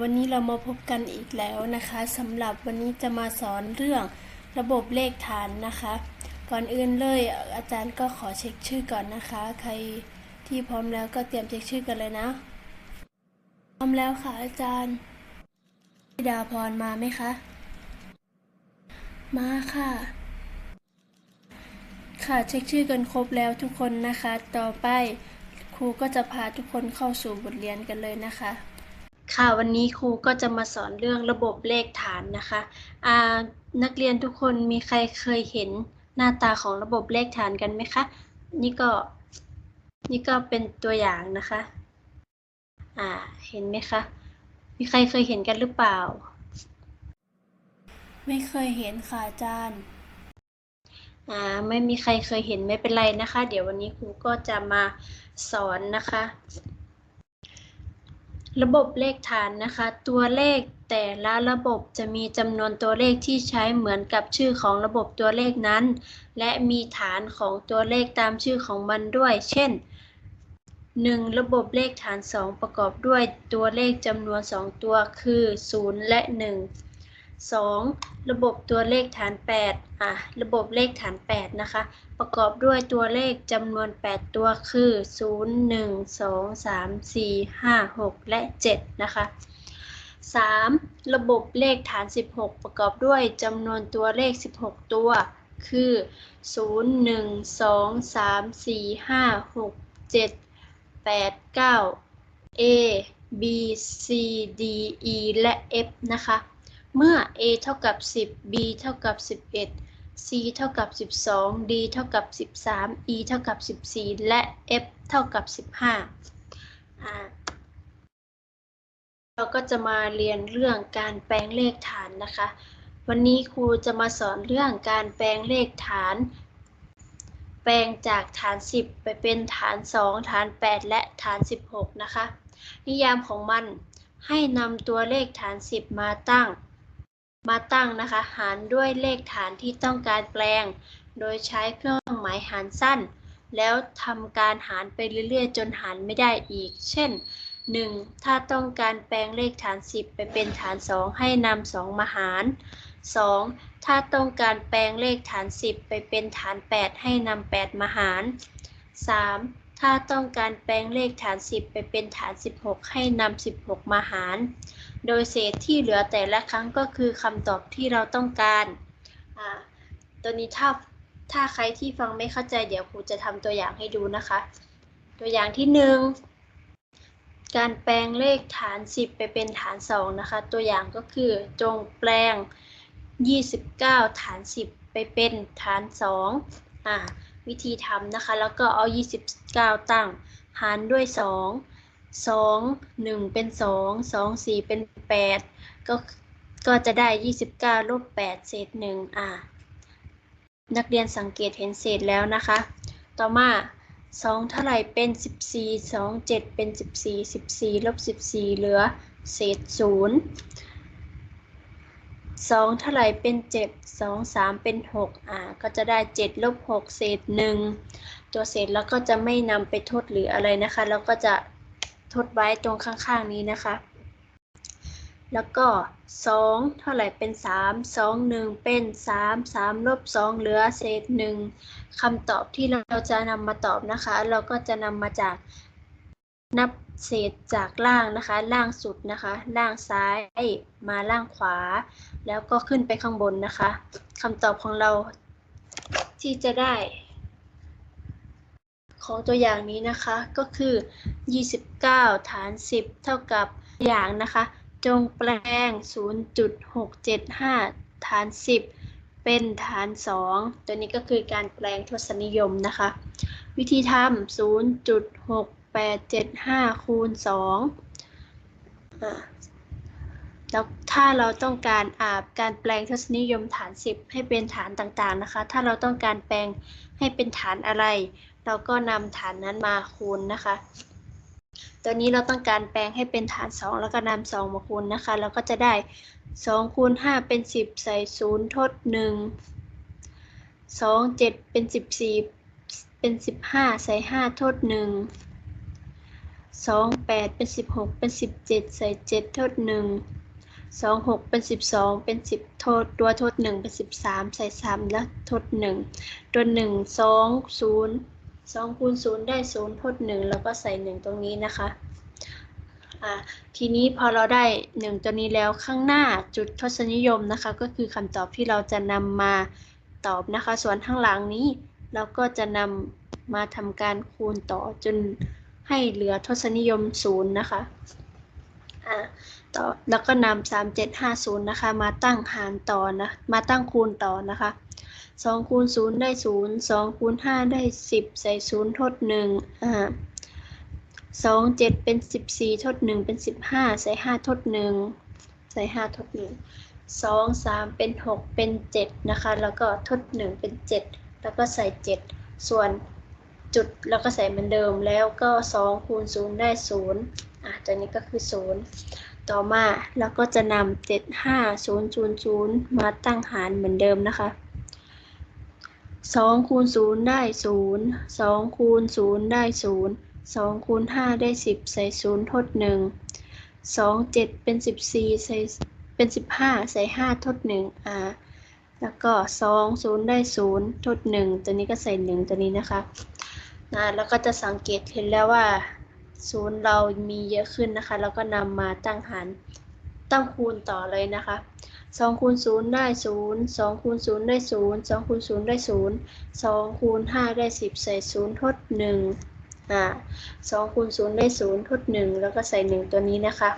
วันนี้เรามาพบกันอีกแล้วนะคะสำหรับวันนี้จะมาสอนเรื่องระบบเลขฐานนะคะ ก่อนอื่นเลยอาจารย์ก็ขอเช็คชื่อก่อนนะคะ ใครที่พร้อมแล้วก็เตรียมเช็คชื่อกันเลยนะ พร้อมแล้วค่ะอาจารย์ธิดาพรมาไหมคะ มาค่ะ ค่ะเช็คชื่อกันครบแล้วทุกคนนะคะ ต่อไปครูก็จะพาทุกคนเข้าสู่บทเรียนกันเลยนะคะ ค่ะวันนี้ครูก็จะมาสอนเรื่องระบบเลขฐานนะคะอ่านักเรียนทุกคนมีใครเคยเห็นหน้าตาของระบบเลขฐานกันไหมคะ นี่ก็นี่ก็เป็นตัวอย่างนะคะอ่าเห็นไหมคะมีใครเคยเห็นกันหรือเปล่า ไม่เคยเห็นค่ะอาจารย์อ่าไม่มีใครเคยเห็นไม่เป็นไรนะคะ เดี๋ยววันนี้ครูก็จะมาสอนนะคะ ระบบเลขฐานนะคะ ตัวเลขแต่ละระบบจะมีจำนวนตัวเลขที่ใช้เหมือนกับชื่อของระบบตัวเลขนั้น และมีฐานของตัวเลขตามชื่อของมันด้วย เช่น 1. ระบบเลขฐาน 2 ประกอบด้วยตัวเลขจำนวน 2 ตัวคือ 0 และ 1 2. ระบบตัวเลขฐาน 8 อะ ระบบเลขฐาน 8 นะคะ ประกอบด้วยตัวเลขจำนวน 8 ตัวคือ 0 1 2 3 4 5 6 และ 7 นะคะ 3. ระบบเลขฐาน 16 ประกอบด้วยจำนวนตัวเลข 16 ตัว คือ 0 1 2 3 4 5 6 7 8 9 A B C D E และ F นะคะ เมื่อ A เท่ากับ 10 B เท่ากับ 11 C เท่ากับ 12 D เท่ากับ 13 E เท่ากับ 14 และ F เท่ากับ 15อ่าเราก็จะมาเรียนเรื่องการแปลงเลขฐานนะคะ วันนี้ครูจะมาสอนเรื่องการแปลงเลขฐาน แปลงจากฐาน 10 ไปเป็นฐาน 2 ฐาน 8 และฐาน 16 นะคะ นิยามของมันให้นำตัวเลขฐาน 10 มาตั้ง มาตั้งนะคะ หารด้วยเลขฐานที่ต้องการแปลง โดยใช้เครื่องหมายหารสั้น แล้วทำการหารไปเรื่อยๆ จนหารไม่ได้อีก เช่น 1. ถ้าต้องการแปลงเลขฐาน 10 ไปเป็นฐาน 2 ให้นำ2มาหาร 2. ถ้าต้องการแปลงเลขฐาน 10 ไปเป็นฐาน 8 ให้นำ8มาหาร 3. ถ้าต้องการแปลงเลขฐาน 10 ไปเป็นฐาน 16 ให้นำ 16 มาหาร โดยเศษที่เหลือแต่ละครั้งก็คือคำตอบที่เราต้องการ ตัวนี้ถ้าถ้าใครที่ฟังไม่เข้าใจเดี๋ยวครูจะทำตัวอย่างให้ดูนะคะ ตัวอย่างที่ 1 การแปลงเลขฐาน 10 ไปเป็นฐาน 2 นะคะ ตัวอย่างก็คือจงแปลง 29 ฐาน 10 ไปเป็นฐาน 2อ่า วิธีทำนะคะ แล้วก็เอา 29 ตั้ง หารด้วย 2 2 1 เป็น 2 2 4 เป็น 8 ก็ก็จะได้ 29ลบ8เศษ1อ่านักเรียนสังเกตเห็นเศษแล้วนะคะ ต่อมา2เท่าไหร่เป็น 14 2 7 เป็น 14 14ลบ14 เหลือเศษ0 2เท่าไหร่เป็น7 2 3เป็น6อ่าก็จะได้7ลบ6เศษ1ตัวเศษแล้วก็จะไม่นำไปทดหรืออะไรนะคะแล้วก็จะทดไว้ตรงข้างๆนี้นะคะ แล้วก็2เท่าไหร่เป็น3 2 1เป็น3 3ลบ2เหลือเศษ1คำตอบที่เราจะนำมาตอบนะคะ เราก็จะนำมาจาก นับเศษจากล่างนะคะ ล่างสุดนะคะ ล่างซ้ายมาล่างขวา แล้วก็ขึ้นไปข้างบนนะคะคำตอบของเราที่จะได้ ของตัวอย่างนี้นะคะก็คือ 29 ฐาน 10 เท่ากับอย่างนะคะ จงแปลง 0.675 ฐาน 10 เป็นฐาน 2 ตัวนี้ก็คือการแปลงทศนิยมนะคะ วิธีทำ 0.6875คูณ2อ่าแล้วถ้าเราต้องการอาบการแปลงทศนิยมฐาน 10 ให้เป็นฐานต่างๆนะคะ ถ้าเราต้องการแปลงให้เป็นฐานอะไร เราก็นำฐานนั้นมาคูณนะคะ ตัวนี้เราต้องการแปลงให้เป็นฐาน 2 แล้วก็นำ2มาคูณนะคะ เราก็จะได้2คูณ5เป็น 10 ใส่0ทด 1 2 7 เป็น 14 เป็น 15 ใส่5ทด 1 สองแปดเป็นสิบหกเป็นสิบเจ็ดใส่เจ็ดทดหนึ่งสองหกเป็นสิบสองเป็นสิบโทษตัวทดหนึ่งเป็นสิบสามใส่สามแล้วทดหนึ่งตัวหนึ่งสองศูนย์สองคูณศูนย์ได้ศูนย์ทดหนึ่งแล้วก็ใส่หนึ่งตรงนี้นะคะอ่าทีนี้พอเราได้หนึ่งตัวนี้แล้วข้างหน้าจุดทศนิยมนะคะ ก็คือคำตอบที่เราจะนำมาตอบนะคะ ส่วนข้างหลังนี้เราก็จะนำมาทำการคูณต่อจน ให้เหลือทศนิยมศูนย์นะคะอ่าต่อแล้วก็นำสามเจ็ดห้าศูนย์นะคะ มาตั้งหารต่อนะ มาตั้งคูณต่อนะคะสองคูณศูนย์ได้ศูนย์สองคูณห้าได้สิบใส่ศูนย์ทดหนึ่งอ่าสองเจ็ดเป็นสิบสี่ทดหนึ่งเป็นสิบห้าใส่ห้าทดหนึ่งใส่ห้าทดหนึ่งสองสามเป็นหกเป็นเจ็ดนะคะ แล้วก็ทดหนึ่งเป็นเจ็ดแล้วก็ใส่เจ็ดส่วน จุดแล้วก็ใส่เหมือนเดิมแล้วก็2คูณ0ได้0อะตัวนี้ก็คือ 0 ต่อมาเราก็จะนำ7 5 0 0 0 มาตั้งหารเหมือนเดิมนะคะ2คูณ0ได้0 2คูณ0ได้0 2คูณ5ได้ 10 ใส่0ทด 1 2 7 เป็น 14 ใส่เป็น 15 ใส่ 5 ทด 1 อ่า แล้วก็ 2 0 ได้ 0 ทด 1 ตัวนี้ก็ใส่ 1 ตัวนี้นะคะ นะแล้วก็จะสังเกตเห็นแล้วว่าศูนย์เรามีเยอะขึ้นนะคะ แล้วก็นำมาตั้งหารตั้งคูณต่อเลยนะคะ2คูณ0ได้ 0 2คูณ0ได้ 0 2คูณ0ได้ 0 2คูณ5ได้ 10 ใส่ 0 ทด 1 อ่า2คูณ0ได้ 0 ทด 1 แล้วก็ใส่ 1 ตัวนี้นะคะ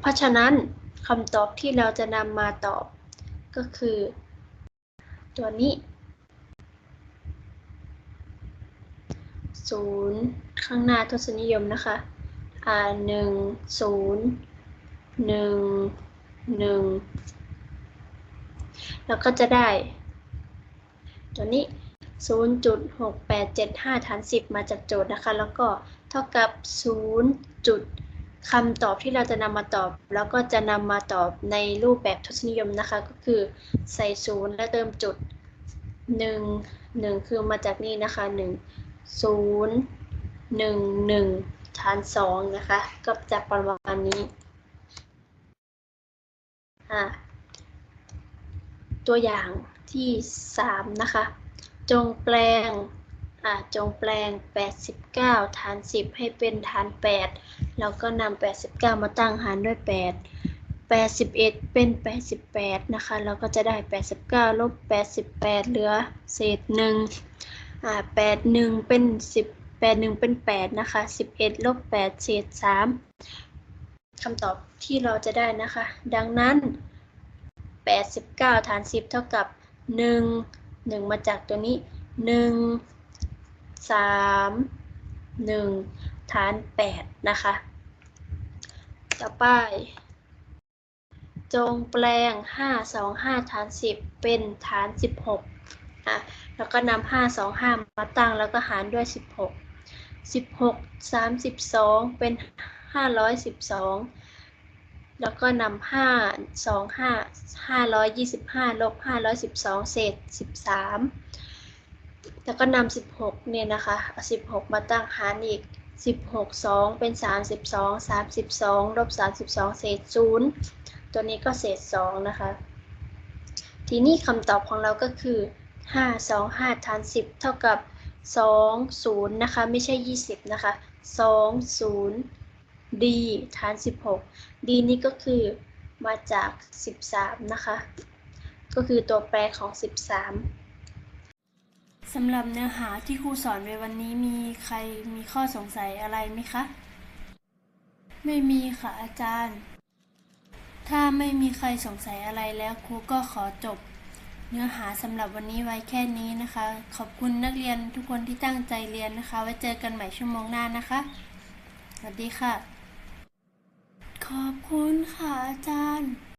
เพราะฉะนั้นคำตอบที่เราจะนำมาตอบก็คือ ตัวนี้ ศูนย์ข้างหน้าทศนิยมนะคะ อ่าหนึ่งศูนย์หนึ่งหนึ่งแล้วก็จะได้ ตัวนี้ 0.6875ฐาน 10 มาจากโจทย์นะคะ แล้วก็เท่ากับ 0. จุดคำตอบที่เราจะนำมาตอบ แล้วก็จะนำมาตอบในรูปแบบทศนิยมนะคะ ก็คือใส่ศูนย์และเติมจุด 1 1 คือมาจากนี่นะคะ 1 0 1 1ฐาน2นะคะ ก็จะประมาณนี้อ่าตัวอย่างที่3นะคะ จงแปลงอ่าจงแปลง 89 ฐาน 10 ให้เป็นฐาน 8 แล้วก็นำ89 มาตั้งหารด้วย 8 81 เป็น 88 นะคะ เราก็จะได้ 89 ลบ 88 เหลือ เศษ 1 อ่า81เป็น10 81เป็น8นะคะ11ลบ8เศษ3คำตอบที่เราจะได้นะคะ ดังนั้น89ฐาน10เท่ากับ1 1มาจากตัวนี้1 3 1ฐาน8นะคะ ต่อไป จงแปลง5 2 5ฐาน10เป็นฐาน16อ่ะแล้วก็นำ5 2 5มาตั้งแล้วก็หารด้วย16 16 32เป็น512แล้วก็นำห้าสองห้าห้าร้อยยี่สิบห้าลบห้าร้อยสิบสองเศษสิบสามแล้วก็นำสิบหกเนี่ยนะคะสิบหกมาตั้งหารอีกสิบหกสองเป็นสามสิบสองสามสิบสองลบสามสิบสองเศษศูนย์ตัวนี้ก็เศษสองนะคะ ทีนี้คำตอบของเราก็คือ ห้าสองห้าฐานสิบเท่ากับสองศูนย์นะคะ ไม่ใช่ยี่สิบนะคะสองศูนย์ d ฐาน 16 d นี้ก็คือมาจาก 13 นะคะ ก็คือตัวแปรของ 13 สำหรับเนื้อหาที่ครูสอนในวันนี้มีใครมีข้อสงสัยอะไรไหมคะ ไม่มีค่ะอาจารย์ ถ้าไม่มีใครสงสัยอะไรแล้วครูก็ขอจบ เนื้อหาสำหรับวันนี้ไว้แค่นี้นะคะ ขอบคุณนักเรียนทุกคนที่ตั้งใจเรียนนะคะ ไว้เจอกันใหม่ชั่วโมงหน้านะคะ สวัสดีค่ะ ขอบคุณค่ะอาจารย์